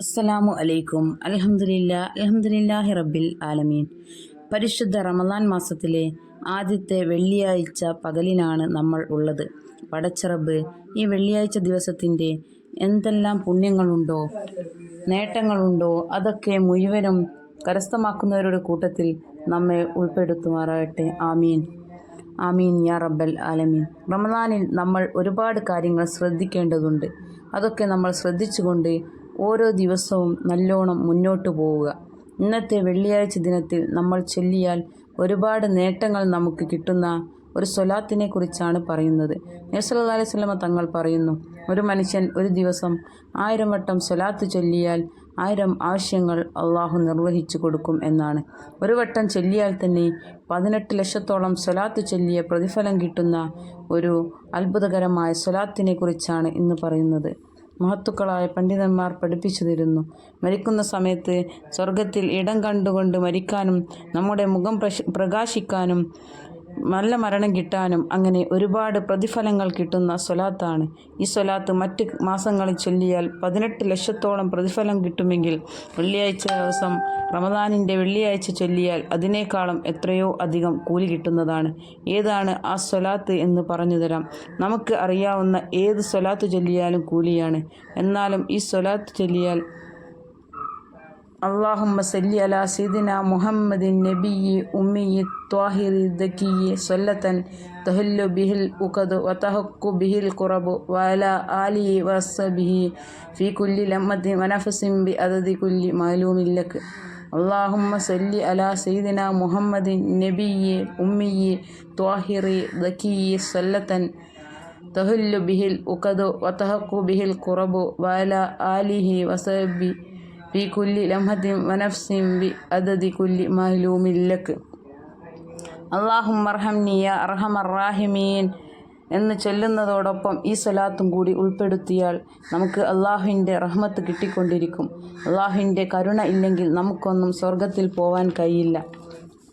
അസ്സലാമു അലൈക്കും. അലഹമില്ല അൽഹംദുലില്ലാഹി റബ്ബിൽ ആലമീൻ. പരിശുദ്ധ റമദാൻ മാസത്തിലെ ആദ്യത്തെ വെള്ളിയാഴ്ച പകലിനാണ് നമ്മൾ ഉള്ളത്. പടച്ചിറബ് ഈ വെള്ളിയാഴ്ച ദിവസത്തിന്റെ എന്തെല്ലാം പുണ്യങ്ങളുണ്ടോ നേട്ടങ്ങളുണ്ടോ അതൊക്കെ മുഴുവനും കരസ്ഥമാക്കുന്നവരുടെ കൂട്ടത്തിൽ നമ്മെ ഉൾപ്പെടുത്തുമാറാകട്ടെ. ആമീൻ. ആമീൻ യാ റബ്ബൽ ആലമീൻ. റമദാനിൽ നമ്മൾ ഒരുപാട് കാര്യങ്ങൾ ശ്രദ്ധിക്കേണ്ടതുണ്ട്. അതൊക്കെ നമ്മൾ ശ്രദ്ധിച്ചുകൊണ്ട് ഓരോ ദിവസവും നല്ലോണം മുന്നോട്ട് പോവുക. ഇന്നത്തെ വെള്ളിയാഴ്ച ദിനത്തിൽ നമ്മൾ ചൊല്ലിയാൽ ഒരുപാട് നേട്ടങ്ങൾ നമുക്ക് കിട്ടുന്ന ഒരു സ്വലാത്തിനെ കുറിച്ചാണ് പറയുന്നത്. നബ്സല്ലാ അലൈഹി സ്വലമ തങ്ങൾ പറയുന്നു ഒരു മനുഷ്യൻ ഒരു ദിവസം ആയിരം വട്ടം സ്വലാത്ത് ചൊല്ലിയാൽ ആയിരം ആവശ്യങ്ങൾ അള്ളാഹു നിർവഹിച്ചു കൊടുക്കും എന്നാണ്. ഒരു വട്ടം ചൊല്ലിയാൽ തന്നെ പതിനെട്ട് ലക്ഷത്തോളം സ്വലാത്ത് ചൊല്ലിയ പ്രതിഫലം കിട്ടുന്ന ഒരു അത്ഭുതകരമായ സ്വലാത്തിനെ കുറിച്ചാണ് ഇന്ന് പറയുന്നത്. മഹത്തുക്കളായ പണ്ഡിതന്മാർ പഠിപ്പിച്ചു തരുന്നു മരിക്കുന്ന സമയത്ത് സ്വർഗത്തിൽ ഇടം കണ്ടുകൊണ്ട് മരിക്കാനും നമ്മുടെ മുഖം പ്രകാശിക്കാനും നല്ല മരണം കിട്ടാനും അങ്ങനെ ഒരുപാട് പ്രതിഫലങ്ങൾ കിട്ടുന്ന സ്വലാത്താണ്. ഈ സ്വലാത്ത് മറ്റ് മാസങ്ങളിൽ ചൊല്ലിയാൽ പതിനെട്ട് ലക്ഷത്തോളം പ്രതിഫലം കിട്ടുമെങ്കിൽ വെള്ളിയാഴ്ച ദിവസം റമദാനിന്റെ വെള്ളിയാഴ്ച ചൊല്ലിയാൽ അതിനേക്കാളും എത്രയോ അധികം കൂലി കിട്ടുന്നതാണ്. ഏതാണ് ആ സ്വലാത്ത് എന്ന് പറഞ്ഞു തരാം. നമുക്ക് അറിയാവുന്ന ഏത് സ്വലാത്ത് ചൊല്ലിയാലും കൂലിയാണ്. എന്നാലും ഈ സ്വലാത്ത് ചൊല്ലിയാൽ اللهم صل على سيدنا محمد النبي أمي الطاهر الذكي صلة تهل به الأكد وتهك به القرب وعلى آله وصحبه في كل لمة ونفس بعدد كل معلوم لك. اللهم صل على سيدنا محمد النبي أمي طاهر ذكي صلة تهل به الأكد وتهك به القرب وعلى آله وصحبه في كل لمحة ونفس بعدد كل معلوم لك اللهم ارحمني يا أرحم الراحمين എന്ന് ചൊല്ലുന്നതോടൊപ്പം ഈ സ്വലാത്തും കൂടി ഉൾപ്പെടുത്തിയാൽ നമുക്ക് അള്ളാഹുവിൻ്റെ റഹ്മത്ത് കിട്ടിക്കൊണ്ടിരിക്കും അള്ളാഹുവിൻ്റെ കരുണ ഇല്ലെങ്കിൽ നമുക്കൊന്നും സ്വർഗത്തിൽ പോവാൻ കഴിയില്ല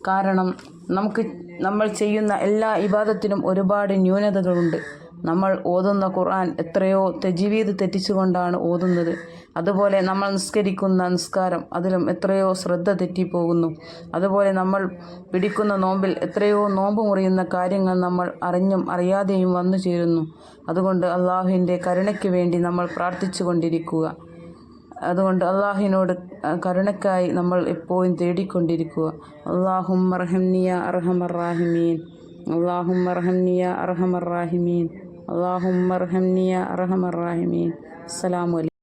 കാരണം നമുക്ക് നമ്മൾ ചെയ്യുന്ന എല്ലാ ഇബാദത്തിനും ഒരുപാട് ന്യൂനതകളുണ്ട് നമ്മൾ ഓതുന്ന ഖുർആൻ എത്രയോ തെജിവീത് തെറ്റിച്ചുകൊണ്ടാണ് ഓതുന്നത്. അതുപോലെ നമ്മൾ നിസ്കരിക്കുന്ന നിസ്കാരം അതിലും എത്രയോ ശ്രദ്ധ തെറ്റിപ്പോകുന്നു. അതുപോലെ നമ്മൾ പിടിക്കുന്ന നോമ്പിൽ എത്രയോ നോമ്പ് മുറിയുന്ന കാര്യങ്ങൾ നമ്മൾ അറിഞ്ഞും അറിയാതെയും വന്നു ചേരുന്നു. അതുകൊണ്ട് അള്ളാഹുവിന്റെ കരുണയ്ക്ക് വേണ്ടി നമ്മൾ പ്രാർത്ഥിച്ചു കൊണ്ടിരിക്കുക. അതുകൊണ്ട് അള്ളാഹിനോട് കരുണയ്ക്കായി നമ്മൾ എപ്പോഴും തേടിക്കൊണ്ടിരിക്കുക. അള്ളാഹും അർഹംനിയ അർഹമറാഹിമീൻ അള്ളാഹും അർഹംനിയ അർഹമറാഹിമീൻ അള്ളാഹും അർഹംനിയ അർഹമറാഹിമീൻ അസ്സലാമു അലൈക്കും